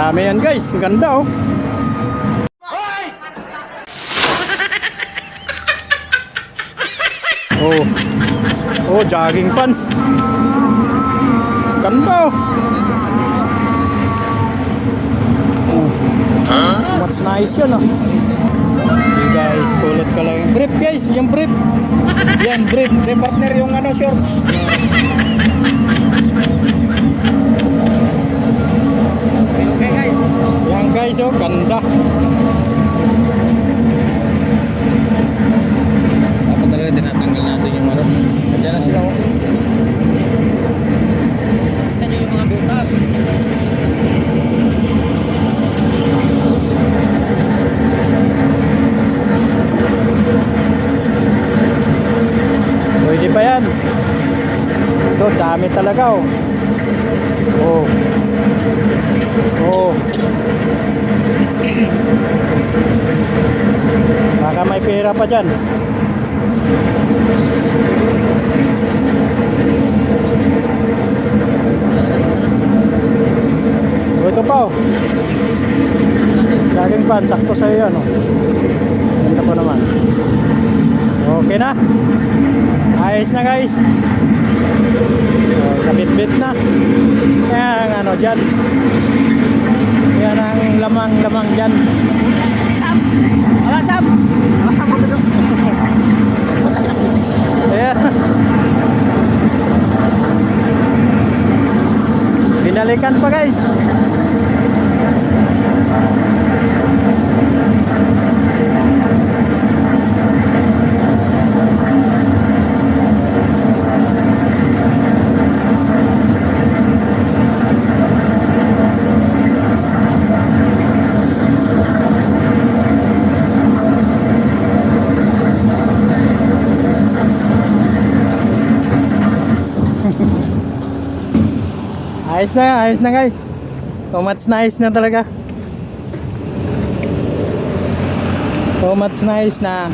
Dami yan guys. Ang ganda oh. Oh. Oh, jogging pants. Ganda oh. Oh. What's nice yun oh. Okay guys, kulot ka lang yung brief guys, yung brief. Yan, brief. De partner yung ano, short. Yan guys, oh, ganda. Dapat talaga tinatanggal natin yung ano. Nandiyan na sila. oh. Yan yung mga butas. Pwede pa yan. So, dami talaga. Oh. Oh. Pera pa dyan. Oh, ito pa, oh. Jogging pan, sakto sa'yo yan, oh. Ganda po naman. Okay na. Ayos na guys. Oh, sa bit na. Yan ang ano dyan. Yan ang lamang-lamang dyan. Binalikan pa guys. Ayos na, ayos na guys. So much nice na talaga. So much nice na